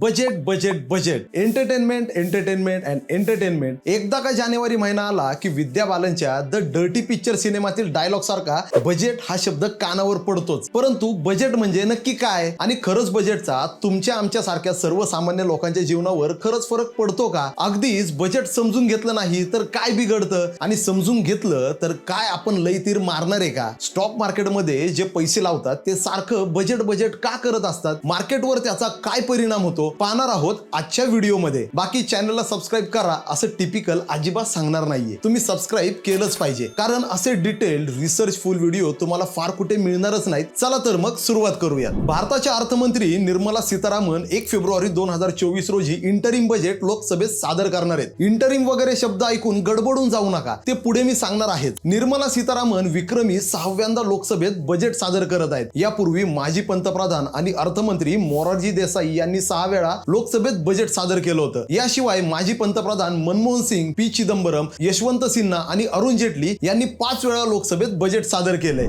Budget budget budget. Entertainment entertainment and entertainment एकदा का जानेवारी महिना आला की विद्या बालनच्या द डर्टी पिक्चर सिनेमातील डायलॉग सारखा बजेट हा शब्द कानावर पडतोच. परंतु बजेट म्हणजे नक्की काय? आणि खरंच बजेटचा तुमच्या आमच्या सारख्या सर्वसामान्य लोकांच्या जीवनावर खरंच फरक पडतो का? अगदीच बजेट समजून घेतलं नाही तर काय बिघडतं? आणि समजून घेतलं तर काय आपण लई तीर मारणार आहे का? स्टॉक मार्केटमध्ये जे पैसे लावतात ते सारखं बजेट बजेट का करत असतात? मार्केटवर त्याचा काय परिणाम होतो? पाहणार आहोत आजच्या व्हिडिओमध्ये. बाकी चॅनलला सबस्क्राईब करा असं टिपिकल अजिबात सांगणार नाहीये. तुम्ही सबस्क्राईब केलंच पाहिजे. कारण असे डिटेल्ड रिसर्च फुल व्हिडिओ तुम्हाला फार कुठे मिळणारच नाहीत. चला तर मग सुरुवात करूयात. भारताच्या अर्थमंत्री निर्मला सीतारामन एक फेब्रुवारी दोन हजार चोवीस रोजी इंटरिम बजेट लोकसभेत सादर करणार आहेत. इंटरिम वगैरे शब्द ऐकून गडबडून जाऊ नका. ते पुढे मी सांगणार आहेत. निर्मला सीतारामन विक्रमी सहाव्यांदा लोकसभेत बजेट सादर करत आहेत. यापूर्वी माजी पंतप्रधान आणि अर्थमंत्री मोरारजी देसाई यांनी सहा वेळा लोकसभेत बजेट सादर केलं होतं. याशिवाय माजी पंतप्रधान मनमोहन सिंग पी चिदंबरम यशवंत सिन्हा आणि अरुण जेटली यांनी पाच वेळा लोकसभेत बजेट सादर केलंय.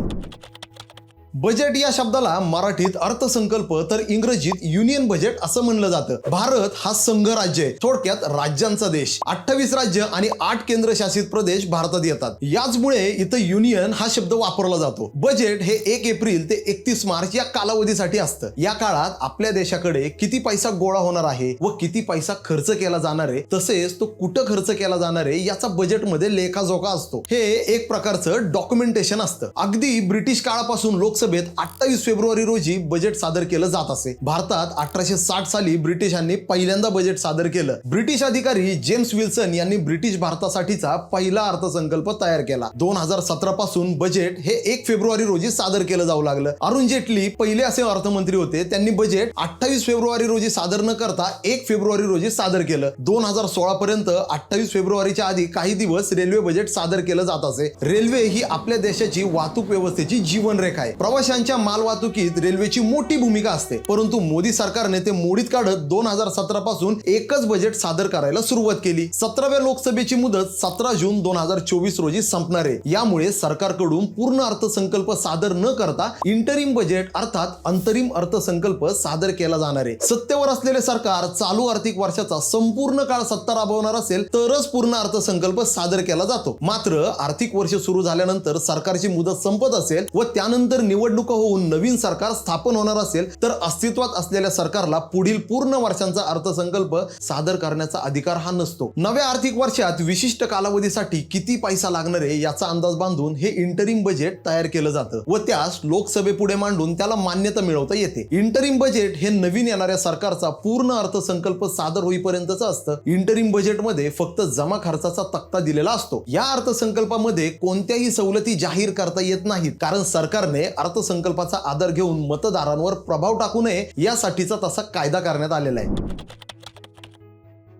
बजेट या शब्दाला मराठीत अर्थसंकल्प तर इंग्रजीत युनियन बजेट असं म्हणलं जातं. भारत हा संघ राज्य आहे. थोडक्यात राज्यांचा देश. अठ्ठावीस राज्य आणि आठ केंद्रशासित प्रदेश भारतात येतात. याचमुळे इथं युनियन हा शब्द वापरला जातो. बजेट हे एक एप्रिल ते एकतीस मार्च या कालावधीसाठी असतं. या काळात आपल्या देशाकडे किती पैसा गोळा होणार आहे व किती पैसा खर्च केला जाणार आहे तसेच तो कुठं खर्च केला जाणार आहे याचा बजेटमध्ये लेखाजोखा असतो. हे एक प्रकारचं डॉक्युमेंटेशन असतं. अगदी ब्रिटिश काळापासून लोकसभेत अठ्ठावीस फेब्रुवारी रोजी बजेट सादर केलं जात असे. भारतात अठराशे साठ साली ब्रिटिशांनी पहिल्यांदा बजेट सादर केलं. ब्रिटिश अधिकारी जेम्स विल्सन यांनी ब्रिटिश भारतासाठीचा पहिला अर्थसंकल्प तयार केला. दोन हजार सतरा पासून बजेट हे एक फेब्रुवारी रोजी सादर केलं जाऊ लागलं. अरुण जेटली पहिले असे अर्थमंत्री होते. त्यांनी बजेट अठ्ठावीस फेब्रुवारी रोजी सादर न करता एक फेब्रुवारी रोजी सादर केलं. दोन हजार सोळा पर्यंत अठ्ठावीस फेब्रुवारीच्या आधी काही दिवस रेल्वे बजेट सादर केलं जात असे. रेल्वे ही आपल्या देशाची वाहतूक व्यवस्थेची जीवनरेखा आहे. प्रवाशांच्या मालवाहतुकीत रेल्वेची मोठी भूमिका असते. परंतु मोदी सरकारने ते मोडीत काढत दोन हजार सतरा पासून एकच बजेट सादर करायला सुरुवात केली. सतराव्या लोकसभेची मुदत सतरा जून दोन हजार चोवीस रोजी संपणार आहे. यामुळे सरकारकडून पूर्ण अर्थसंकल्प सादर न करता इंटरिम बजेट अर्थात अंतरिम अर्थसंकल्प सादर केला जाणार आहे. सत्तेवर असलेले सरकार चालू आर्थिक वर्षाचा संपूर्ण काळ सत्ता राबवणार असेल तरच पूर्ण अर्थसंकल्प सादर केला जातो. मात्र आर्थिक वर्ष सुरू झाल्यानंतर सरकारची मुदत संपत असेल व त्यानंतर निवडणुका होऊन नवीन सरकार स्थापन होणार असेल तर अस्तित्वात असलेल्या सरकारला पुढील पूर्ण वर्षांचा अर्थसंकल्प सादर करण्याचा अधिकार हा नसतो. नव्या आर्थिक वर्षात विशिष्ट कालावधीसाठी किती पैसा लागणार आहे याचा अंदाज बांधून हे इंटरिम बजेट तयार केलं जातं व त्यास लोकसभेपुढे मांडून त्याला मान्यता मिळवता येते. इंटरिम बजेट हे नवीन येणाऱ्या सरकारचा पूर्ण अर्थसंकल्प सादर होईपर्यंतच असतं. इंटरिम बजेटमध्ये फक्त जमा खर्चाचा तक्ता दिलेला असतो. या अर्थसंकल्पामध्ये कोणत्याही सवलती जाहीर करता येत नाहीत कारण सरकारने अर्थसंकल्पाचा आदर घेऊन मतदारांवर प्रभाव टाकू नये यासाठीचा तसा कायदा करण्यात आलेला आहे.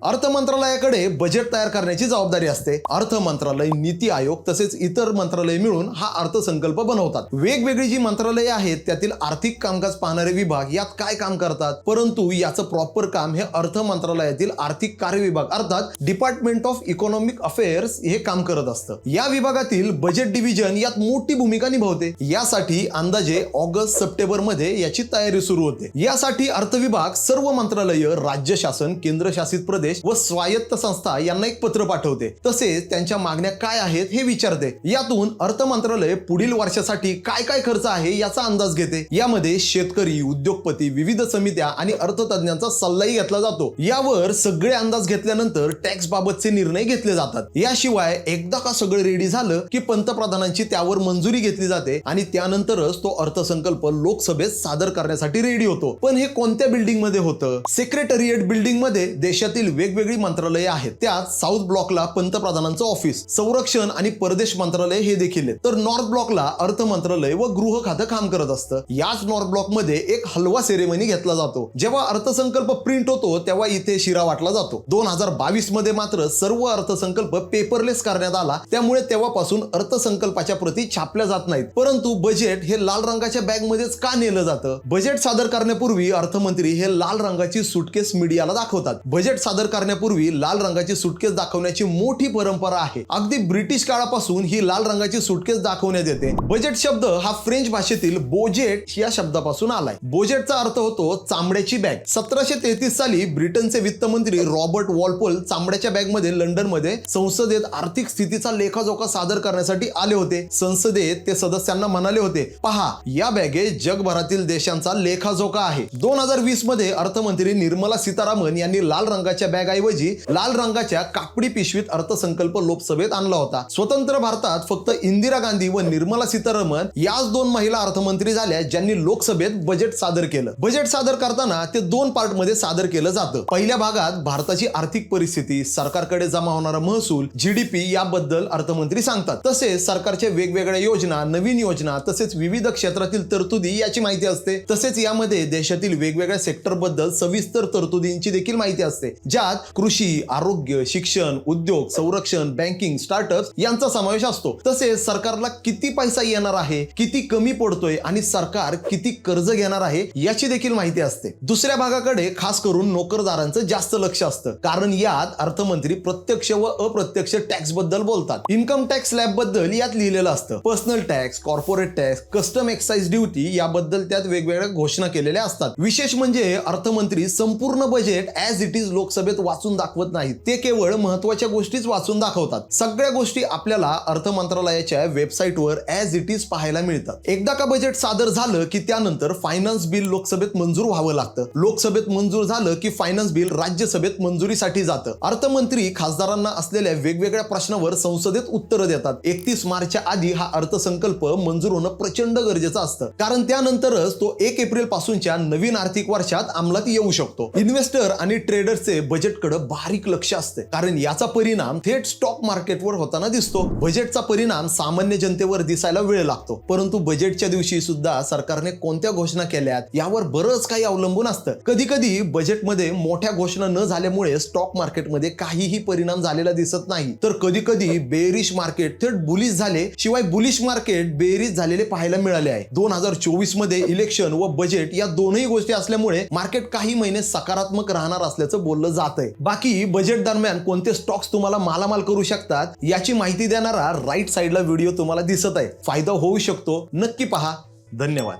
अर्थ मंत्रालयाकडे बजेट तयार करण्याची जबाबदारी असते. अर्थ मंत्रालय नीती आयोग तसेच इतर मंत्रालय मिळून हा अर्थसंकल्प बनवतात. वेगवेगळी जी मंत्रालये आहेत त्यातील आर्थिक कामकाज पाहणारे विभाग यात काय काम करतात? परंतु याचं प्रॉपर काम हे अर्थ मंत्रालयातील आर्थिक कार्य विभाग अर्थात डिपार्टमेंट ऑफ इकॉनॉमिक अफेअर्स हे काम करत असतं. या विभागातील बजेट डिव्हिजन यात मोठी भूमिका निभावते. यासाठी अंदाजे ऑगस्ट सप्टेंबरमध्ये याची तयारी सुरू होते. यासाठी अर्थ विभाग सर्व मंत्रालय राज्य शासन केंद्रशासित प्रदेश व स्वायत्त संस्था यांना एक पत्र पाठवते. तसेच त्यांच्या मागण्या काय आहेत हे विचारते. यातून अर्थ मंत्रालय पुढील वर्षासाठी काय काय खर्च आहे याचा अंदाज घेते. यामध्ये शेतकरी उद्योगपती विविध समित्या आणि अर्थतज्ञांचा सल्लाही घेतला जातो. यावर सगळे अंदाज घेतल्यानंतर टॅक्स बाबतचे निर्णय घेतले जातात. याशिवाय एकदा का सगळं रेडी झालं की पंतप्रधानांची त्यावर मंजुरी घेतली जाते आणि त्यानंतरच तो अर्थसंकल्प लोकसभेत सादर करण्यासाठी रेडी होतो. पण हे कोणत्या बिल्डिंगमध्ये होतं? सेक्रेटरिएट बिल्डिंगमध्ये देशातील वेगवेगळी मंत्रालये आहेत. त्यात साऊथ ब्लॉकला पंतप्रधानांचं ऑफिस संरक्षण आणि परदेश मंत्रालय हे देखील आहे तर नॉर्थ ब्लॉकला अर्थ मंत्रालय व गृह खातं काम करत असतं. याच नॉर्थ ब्लॉकमध्ये एक हलवा सेरेमनी घेतला जातो. जेव्हा अर्थसंकल्प प्रिंट होतो तेव्हा इथे शिरा वाटला जातो. दोन हजार बावीसमध्ये मात्र सर्व अर्थसंकल्प पेपरलेस करण्यात आला. त्यामुळे तेव्हापासून अर्थसंकल्पाच्या प्रती छापल्या जात नाहीत. परंतु बजेट हे लाल रंगाच्या बॅग मध्येच का नेलं जातं? बजेट सादर करण्यापूर्वी अर्थमंत्री हे लाल रंगाची सुटकेस मीडियाला दाखवतात. बजेट सादर करण्यापूर्वी लाल रंगाची सुटकेस दाखवण्याची मोठी परंपरा आहे. अगदी ब्रिटिश काळापासून ही लाल रंगाची सुटकेस दाखवण्यात येते. बजेट शब्द हा फ्रेंच भाषेतील बोजेट या शब्दापासून आलाय. बोजेटचा अर्थ होतो चांबड्याची बॅग सतराशे तेहतीस साली ब्रिटनचे वित्तमंत्री रॉबर्ट वॉलपोल चांबड्याच्या बॅगमध्ये लंडनमध्ये संसदेत आर्थिक स्थितीचा लेखाजोखा सादर करण्यासाठी आले होते. संसदेत ते सदस्यांना म्हणाले होते पहा या बॅगेत जगभरातील देशांचा लेखाजोखा आहे. दोन हजार वीसमध्ये अर्थमंत्री निर्मला सीतारामन यांनी लाल रंगाच्या बॅगाऐवजी लाल रंगाच्या कापडी पिशवीत अर्थसंकल्प लोकसभेत आणला होता. स्वतंत्र भारतात फक्त इंदिरा गांधी व निर्मला सीतारामन याच दोन महिला अर्थमंत्री झाल्या ज्यांनी लोकसभेत बजेट सादर केलं. बजेट सादर करताना ते दोन पार्टमध्ये सादर केलं जातं. पहिल्या भागात भारताची आर्थिक परिस्थिती सरकारकडे जमा होणारा महसूल जीडीपी याबद्दल अर्थमंत्री सांगतात. तसेच सरकारच्या वेगवेगळ्या योजना नवीन योजना तसेच विविध क्षेत्रातील तरतुदी याची माहिती असते. तसेच यामध्ये देशातील वेगवेगळ्या सेक्टरबद्दल सविस्तर तरतुदींची देखील माहिती असते ज्या ज्यात कृषी आरोग्य शिक्षण उद्योग संरक्षण बँकिंग स्टार्टअप यांचा समावेश असतो. तसेच सरकारला किती पैसा येणार आहे किती कमी पडतोय आणि सरकार किती कर्ज घेणार आहे याची देखील माहिती असते. दुसऱ्या भागाकडे खास करून नोकरदारांचं जास्त लक्ष असतं. कारण यात अर्थमंत्री प्रत्यक्ष व अप्रत्यक्ष टॅक्सबद्दल बोलतात. इन्कम टॅक्स स्लॅबबद्दल यात लिहिलेलं असतं. Personal tax corporate tax custom excise duty याबद्दल त्यात वेगवेगळ्या घोषणा केलेल्या असतात. विशेष म्हणजे अर्थमंत्री संपूर्ण बजेट ऍज इट इज लोकसभेत वाचून दाखवत नाहीत ते केवळ महत्त्वाच्या गोष्टीच वाचून दाखवतात. सगळ्या गोष्टी आपल्याला अर्थ मंत्रालयाच्या वेबसाईटवर ऍज इट इज पाहायला मिळतात. एकदा का बजेट सादर झालं की त्यानंतर फायनान्स बिल लोकसभेत मंजूर व्हावं लागतं. लोकसभेत मंजूर झालं की फायनान्स बिल राज्यसभेत मंजुरीसाठी जातं. अर्थमंत्री खासदारांना असलेल्या वेगवेगळ्या प्रश्नावर संसदेत उत्तरं देतात. एकतीस मार्चच्या आधी हा अर्थसंकल्प मंजूर होणं प्रचंड गरजेचं असतं. कारण त्यानंतरच तो एक एप्रिल पासूनच्या नवीन आर्थिक वर्षात अंमलात येऊ शकतो. इन्व्हेस्टर आणि ट्रेडर्सचे बजेटकडे बारीक लक्ष असते कारण याचा परिणाम थेट स्टॉक मार्केटवर होताना दिसतो. बजेटचा परिणाम सामान्य जनतेवर दिसायला वेळ लागतो. परंतु बजेटच्या दिवशी सुद्धा सरकारने कोणत्या घोषणा केल्यात यावर बरंच काही अवलंबून असतं. कधी कधी बजेटमध्ये मोठ्या घोषणा न झाल्यामुळे स्टॉक मार्केटमध्ये काहीही परिणाम झालेला दिसत नाही. तर कधी कधी बेरिश मार्केट थेट बुलिश झाले शिवाय बुलिश मार्केट बेरीज झालेले पाहायला मिळाले आहे. दोन हजार चोवीसमध्ये इलेक्शन व बजेट या दोनही गोष्टी असल्यामुळे मार्केट काही महिने सकारात्मक राहणार असल्याचं बोललं जात. आहे बाकी बजेट दरम्यान कोणते स्टॉक्स तुम्हाला मालामाल करू शकतात याची माहिती देणारा राईट साईडला व्हिडिओ तुम्हाला दिसत आहे. फायदा होऊ शकतो. नक्की पहा. धन्यवाद.